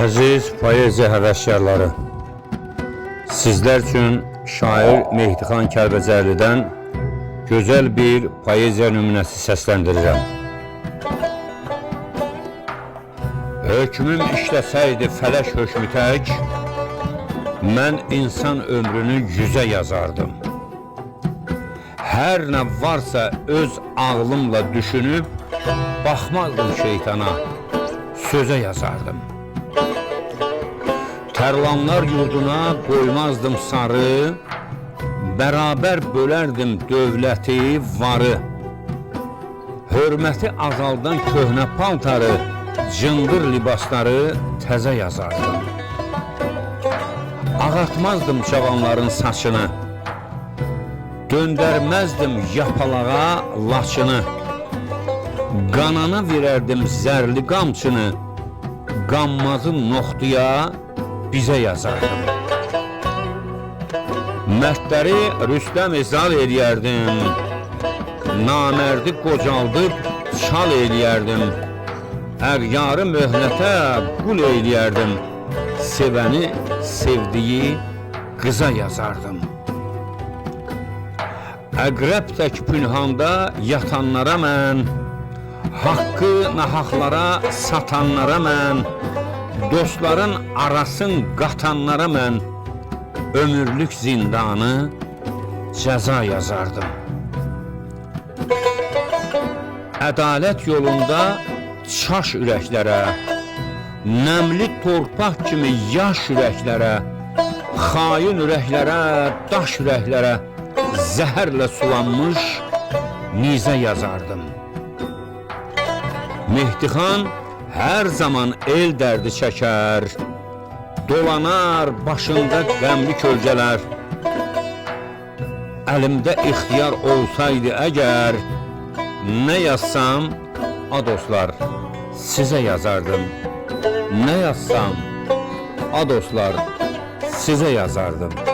Əziz poeziya həvəskarları, sizlər üçün şair Mehdixan Kəlbəcərlidən gözəl bir poeziya nümunəsi səsləndirirəm. Hökmüm işləsəydi fələş hökmü tək, mən insan ömrünü yüzə yazardım. Hər nə varsa öz ağlımla düşünüb, baxmazdım şeytana, sözə yazardım. Tərlanlar yurduna qoymazdım sarı, bərabər bölərdim dövləti, varı. Hörməti azaldan köhnə paltarı, cındır libasları təzə yazardım. Ağartmazdım cavanların saçını, döndərməzdim yapalağa laçını. Qanana verərdim zərli qamçını, qanmazın noxduya bizə yazardım. Mərdləri Rüstəm izal eləyərdim, namərdi qocaldıb çal eləyərdim. Əryarı möhnətə qul eləyərdim, sevəni sevdiyi qıza yazardım. Əqrəb tək pünhanda yatanlara mən, haqqı nahaqlara satanlara mən, dostların arasın qatanlara mən ömürlük zindanı cəza yazardım. Ədalət yolunda çaş ürəklərə, nəmli torpaq kimi yaş ürəklərə, xain ürəklərə, daş ürəklərə zəhərlə sulanmış nizə yazardım. Mehdixan hər zaman el dərdi çəkər, dolanar başında qəmli kölgələr. Əlimdə ixtiyar olsaydı əgər, nə yazsam, a dostlar, sizə yazardım. Nə yazsam, a dostlar, sizə yazardım.